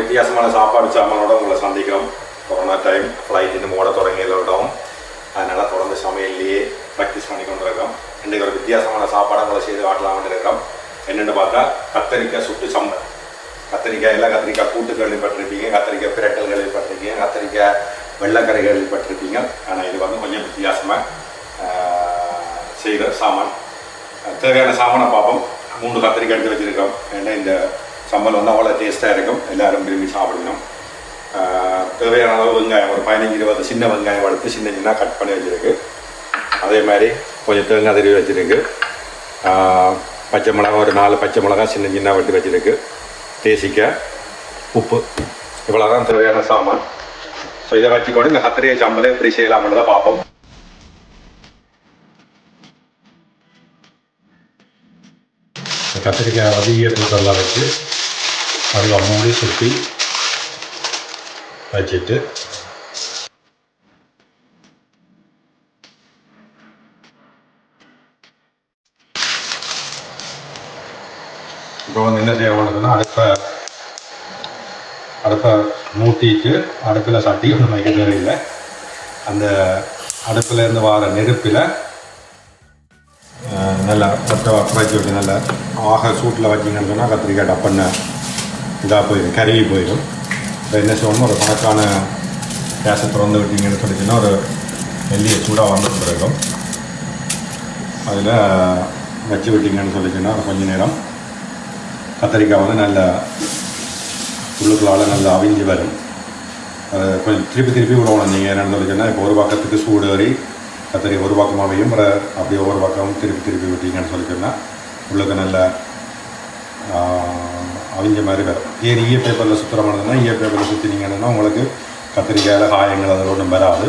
வித்தியாசமான சாப்பாடு சாமானோட உங்களை சந்திக்கிறோம். கொரோனா டைம் ஃப்ளைட் இன்னும் ஓட தொடங்கியில் விட்டோம் அதனால் தொடர்ந்து சமையல்லையே ப்ராக்டிஸ் பண்ணி கொண்டு இருக்கோம் இன்றைக்கு ஒரு வித்தியாசமான சாப்பாடை உங்களை செய்து காட்டலாம்னு இருக்கோம் என்னென்னு பார்த்தா கத்தரிக்காய் சுட்டு சம்பல் கத்திரிக்காய் எல்லாம் கத்திரிக்காய் கூட்டு கேள்விப்பட்டிருப்பீங்க கத்திரிக்காய் பிரட்டல் கேள்விப்பட்டிருக்கீங்க கத்திரிக்காய் வெள்ளக்கரை கேள்விப்பட்டிருப்பீங்க ஆனால் இது வந்து கொஞ்சம் வித்தியாசமாக செய்கிற சாமான். தேவையான சாமானை பார்ப்போம். மூணு கத்திரிக்காய் எடுத்து வச்சுருக்கோம் ஏன்னா இந்த சம்பல் வந்து அவ்வளோ டேஸ்ட்டாக இருக்கும் எல்லாரும் விரும்பி சாப்பிடணும் தேவையான அளவு வெங்காயம் ஒரு பதினஞ்சு இருபது சின்ன வெங்காயம் வளர்த்து சின்ன சின்ன கட் பண்ணி வச்சுருக்கு அதே மாதிரி கொஞ்சம் தேங்காய் திருவி வச்சுருக்கு பச்சை மிளகா ஒரு நாலு பச்சை மிளகா சின்ன சின்ன வெட்டி வச்சுருக்கு தேசிக்காய் உப்பு இவ்வளோ தான் தேவையான சாமான் ஸோ இதை வச்சுக்கொண்டு இந்த கத்திரியை சாம்பலை எப்படி செய்யலாம்னு தான் பார்ப்போம் கத்திரிக்காய் அதிக தூக்கெல்லாம் வச்சு அதில் மூடி சுற்றி வச்சுட்டு. இப்போ வந்து என்ன செய்ய வேணுதுன்னா அடுப்பை அடுப்பை மூட்டிட்டு அடுப்பில் சட்டி ஒன்றும் வைக்க தேவையில்லை. அந்த அடுப்பில் இருந்து வார நெருப்பில் நல்லா பட்டை வச்சு விட்டு நல்லா ஆக சூட்டில் வச்சிங்கன்னு சொன்னால் கத்திரிக்காய் டப்பன்னு இதாக போயிடும் கருகி போயிடும். இப்போ என்ன செய்யணும் ஒரு கணக்கான கேஸை திறந்து விட்டீங்கன்னு சொல்லிச்சுன்னா ஒரு மெல்லிய சூடாக வந்து பிறகும் அதில் வச்சு விட்டீங்கன்னு சொல்லிச்சுன்னா கொஞ்சம் நேரம் கத்திரிக்காய் வந்து நல்ல உள்ளுக்குள்ளால் நல்லா அவிஞ்சு வரும். அதை கொஞ்சம் திருப்பி திருப்பி விடணும் நீங்கள் என்னென்னு சொல்லிச்சுன்னா இப்போ ஒரு பக்கத்துக்கு சூடு வரி கத்திரி ஒரு பக்கமாகவையும் அப்படியே ஒவ்வொரு பக்கம் திருப்பி திருப்பி விட்டீங்கன்னு சொல்லி சொன்னால் உள்ளுக்கு நல்ல அவிஞ்ச மாதிரி வரும். ஏன் ஈய பேப்பரில் சுத்தரமானதுன்னா ஈய பேப்பரில் சுற்றினீங்கன்னா உங்களுக்கு கத்திரிக்காயில் காயங்கள் அதில் ஒன்றும் வராது.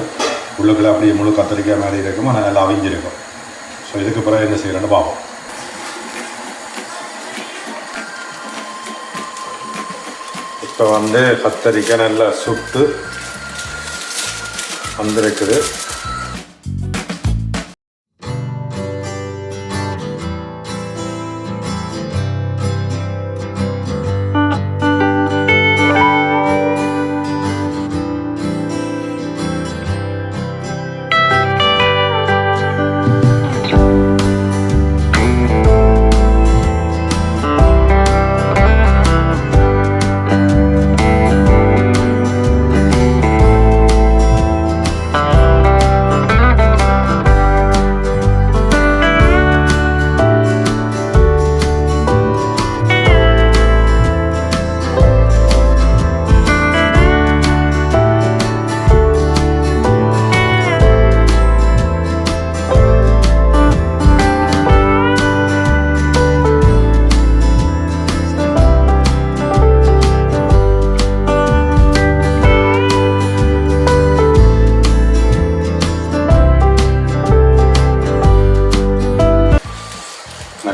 உள்ளுக்குள்ள அப்படியே முழு கத்திரிக்காய் மாதிரி இருக்கும் ஆனால் நல்லா அவிஞ்சிருக்கும் ஸோ இதுக்கு பிறகு என்ன செய்கிறேன்னு பார்ப்போம். இப்போ வந்து கத்தரிக்காய் நல்லா சுட்டு வந்திருக்குது.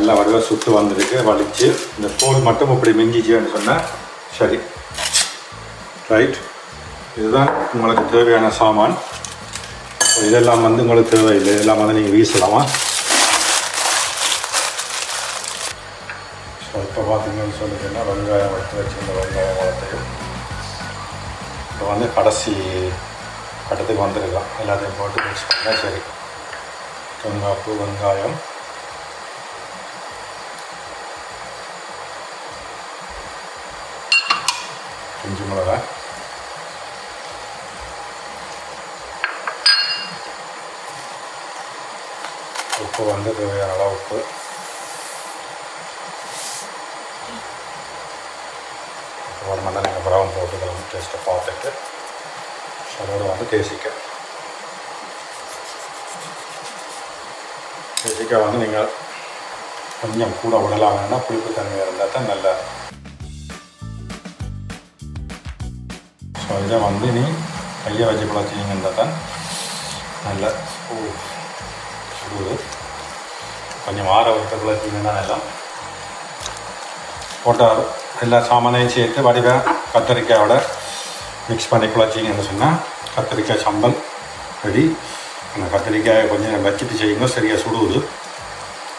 நல்லா வடிவாக சுட்டு வந்திருக்கு வலிச்சு. இந்த தோல் மட்டும் இப்படி மிஞ்சிச்சுன்னு சொன்னால் சரி. ரைட் இதுதான் உங்களுக்கு தேவையான சாமான். இதெல்லாம் வந்து உங்களுக்கு தேவையில்லை. இதெல்லாம் வந்து நீங்கள் வீசலாமா? ஸோ இப்போ பார்த்தீங்கன்னு சொல்லிட்டுன்னா வெங்காயம் எடுத்து வச்சிருந்த வெங்காயம் வளர்த்தையும் இப்போ வந்து கடைசி கட்டத்துக்கு வந்திருக்கலாம் எல்லாத்தையும் போட்டு மிக்ஸ் பண்ணால் சரி. வெங்காப்பு வெங்காயம். இஞ்சி மிளகா. உப்பு வந்து தேவையான அளவு உப்பு. ஒரு நீங்கள் நேரம் அப்புறம் போட்டுக்கலாம் டேஸ்ட்டை பார்த்துட்டு. அதோட வந்து தேசிக்காய். தேசிக்காய் வந்து நீங்கள் கொஞ்சம் கூட விடலாம். வேணும்னா புளிப்பு தன்மையாக இருந்தால் தான் நல்லா ஸோ வந்து நீ கையை வச்சு குழச்சிங்கன்னா தான் நல்ல ஓ சுடுது. கொஞ்சம் வார விட்டு குழச்சிங்கன்னா எல்லாம் போட்ட எல்லா சாமானையும் சேர்த்து வடிவ கத்திரிக்காயோட மிக்ஸ் பண்ணி குழச்சிங்கன்னு சொன்னால் கத்திரிக்காய் சம்பல் ரெடி. அந்த கத்திரிக்காயை கொஞ்சம் வச்சுட்டு செய்யுங்க சரியாக சுடுவது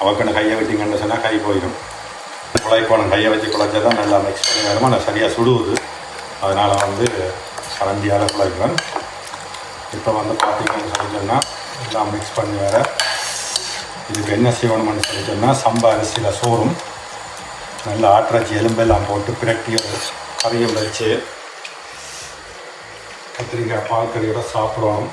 அவக்கண்ணு கையை விட்டிங்கன்னு சொன்னால் கை போயிடும். குழைக்கோணம் கையை வச்சு குழைச்சா தான் நல்லா மிக்ஸ் பண்ணி வருமா. நான் சரியாக சுடுவது அதனால் வந்து கரண்டியால் குழைப்பேன் இப்போ வந்து பார்த்திங்கன்னு சொல்லி சொன்னால் எல்லாம் மிக்ஸ் பண்ணி வர இதுக்கு என்ன செய்யணும்னு சொல்லி சொன்னால் சம்பா அரிசியில் சோறும் நல்ல ஆட்டிறச்சி எலும்பெல்லாம் போட்டு பிரட்டி ஒரு கறியும் வச்சு கத்திரிக்காய் பால் கறியோட சாப்பிடணும்